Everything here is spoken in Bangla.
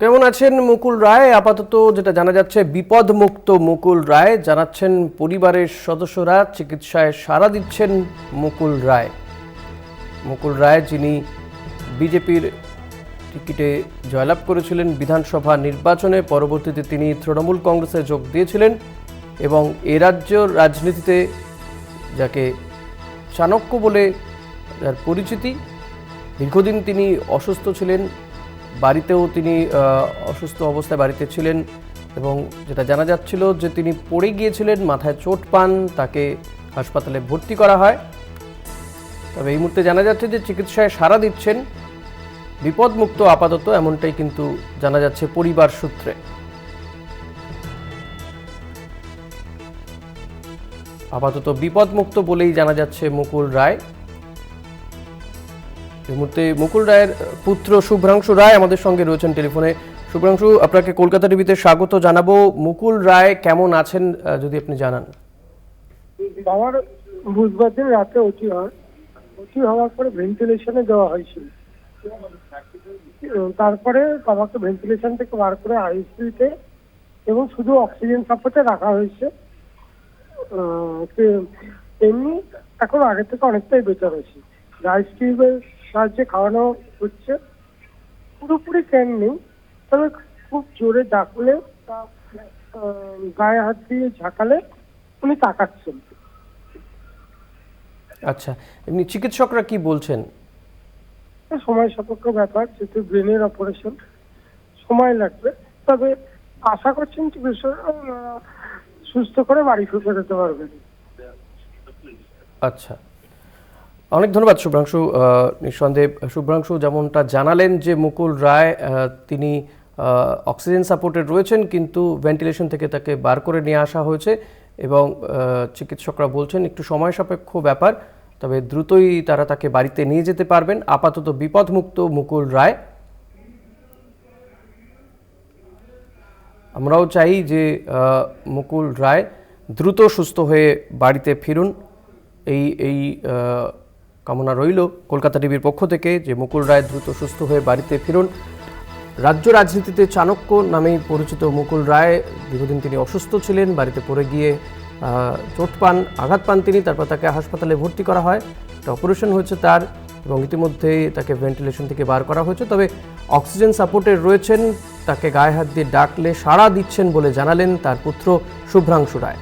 কেমন আছেন মুকুল রায়? আপাতত যেটা জানা যাচ্ছে, বিপদমুক্ত মুকুল রায় জানাচ্ছেন পরিবারের সদস্যরা, চিকিৎসায় সাড়া দিচ্ছেন মুকুল রায়। মুকুল রায় যিনি বিজেপির টিকিটে জয়লাভ করেছিলেন বিধানসভা নির্বাচনে, পরবর্তীতে তিনি তৃণমূল কংগ্রেসে যোগ দিয়েছিলেন এবং এ রাজ্য রাজনীতিতে যাকে চাণক্য বলে যার পরিচিতি, দীর্ঘদিন তিনি অসুস্থ ছিলেন বাড়িতেও তিনি অসুস্থ অবস্থায় বাড়িতে ছিলেন এবং যেটা জানা যাচ্ছিল যে তিনি পড়ে গিয়েছিলেন, মাথায় চোট পান, তাকে হাসপাতালে ভর্তি করা হয়। তবে এই মুহূর্তে জানা যাচ্ছে যে চিকিৎসায় সাড়া দিচ্ছেন। বিপদমুক্ত আপাতত এমনটাই কিন্তু জানা যাচ্ছে পরিবার সূত্রে। আপাতত বিপদমুক্ত বলেই জানা যাচ্ছে মুকুল রায়। মুহূর্তে মুকুল রায়ের পুত্র শুভ্রাংশু রায় আমাদের সঙ্গে রয়েছেন টেলিফোনে। শুভ্রাংশু, আপনাকে কলকাতা টিভিতে স্বাগত জানাব। মুকুল রায় কেমন আছেন যদি আপনি জানান? বাবার বুধবার দিন রাতে অতি হয় অতি হওয়ার পরে ভেন্টিলেশনে দেওয়া হয়েছিল। তারপরে বাবাকে ভেন্টিলেশন থেকে বার করে আইসিইউতে এবং শুধু অক্সিজেন সাপোর্টে রাখা হয়েছে। এমনি এখন আগের থেকে অনেকটাই বেটার হয়েছে। রাইস টিউবের সাহায্যে খাওয়ানো হচ্ছে। পুরোপুরি ক্যান নেই তবে খুব জোরে ডাকলে আহ, গায়ে হাত দিয়ে ঝাঁকালে উনি তাকাচ্ছেন। আচ্ছা এমনি চিকিৎসকরা কি বলছেন? সময় সাপেক্ষ ব্যাপার যেহেতু ব্রেনের অপারেশন সময় লাগবে। তবে আশা করছেন চিকিৎসক সুস্থ করে বাড়ি ফিরে যেতে পারবেন। আচ্ছা। অনেক ধন্যবাদ শুভ্রাংশু নিঃসন্দেহ। শুভ্রাংশু, যেমনটা জানালেন যে মুকুল রায় তিনি অক্সিজেন সাপোর্টে রয়েছেন, কিন্তু ভেন্টিলেশন থেকে তাকে বার করে নিয়ে আসা হয়েছে এবং চিকিৎসকরা বলছেন একটু সময় সাপেক্ষ ব্যাপার, তবে দ্রুতই তারা তাকে বাড়িতে নিয়ে যেতে পারবেন। আপাতত বিপদমুক্ত মুকুল রায়। আমরাও চাই যে মুকুল রায় দ্রুত সুস্থ হয়ে বাড়িতে ফিরুন। এই এই কামনা রইল। কলকাতা টিভির পক্ষ থেকে যে মুকুল রায় দ্রুত সুস্থ হয়ে বাড়িতে ফিরুন, রাজ্য রাজনীতিতে চাণক্য নামেই পরিচিত মুকুল রায়, দীর্ঘদিন তিনি অসুস্থ ছিলেন, বাড়িতে পড়ে গিয়ে চোট পান, আঘাত পান তিনি, তারপর তাকে হাসপাতালে ভর্তি করা হয়। একটা অপারেশন হয়েছে তার এবং ইতিমধ্যেই তাকে ভেন্টিলেশন থেকে বার করা হয়েছে। তবে অক্সিজেন সাপোর্টে রয়েছেন, তাকে গায়ে হাত দিয়ে ডাকলে সাড়া দিচ্ছেন বলে জানালেন তার পুত্র শুভ্রাংশু রায়।